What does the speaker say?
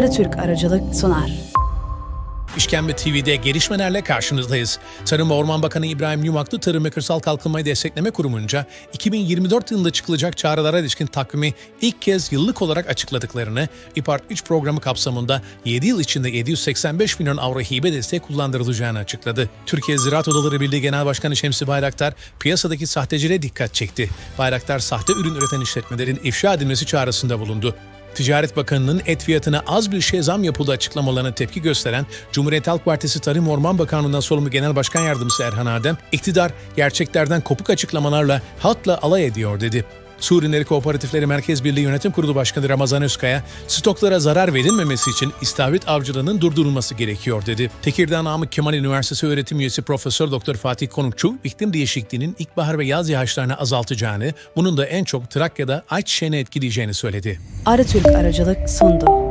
Arı Türk Aracılık sunar. İşkembe TV'de gelişmelerle karşınızdayız. Tarım ve Orman Bakanı İbrahim Yumaklı Tarım ve Kırsal Kalkınmayı Destekleme Kurumunca 2024 yılında çıkılacak çağrılara ilişkin takvimi ilk kez yıllık olarak açıkladıklarını, İPART 3 programı kapsamında 7 yıl içinde 785 milyon avro hibe desteği kullandırılacağını açıkladı. Türkiye Ziraat Odaları Birliği Genel Başkanı Şemsi Bayraktar piyasadaki sahteciliğe dikkat çekti. Bayraktar sahte ürün üreten işletmelerin ifşa edilmesi çağrısında bulundu. Ticaret Bakanı'nın et fiyatına az bir şey zam yapıldığı açıklamalarına tepki gösteren Cumhuriyet Halk Partisi Tarım Orman Bakanlığı'ndan sorumlu Genel Başkan Yardımcısı Erhan Adem, iktidar gerçeklerden kopuk açıklamalarla halkla alay ediyor dedi. Su Ürünleri Kooperatifleri Merkez Birliği Yönetim Kurulu Başkanı Ramazan Özkaya, stoklara zarar verilmemesi için istavrit avcılığının durdurulması gerekiyor dedi. Tekirdağ Namık Kemal Üniversitesi öğretim üyesi Profesör Doktor Fatih Konukçu, iklim değişikliğinin ilkbahar ve yaz yağışlarını azaltacağını, bunun da en çok Trakya'da ayçiçeğini etkileyeceğini söyledi. Arı Aracılık sundu.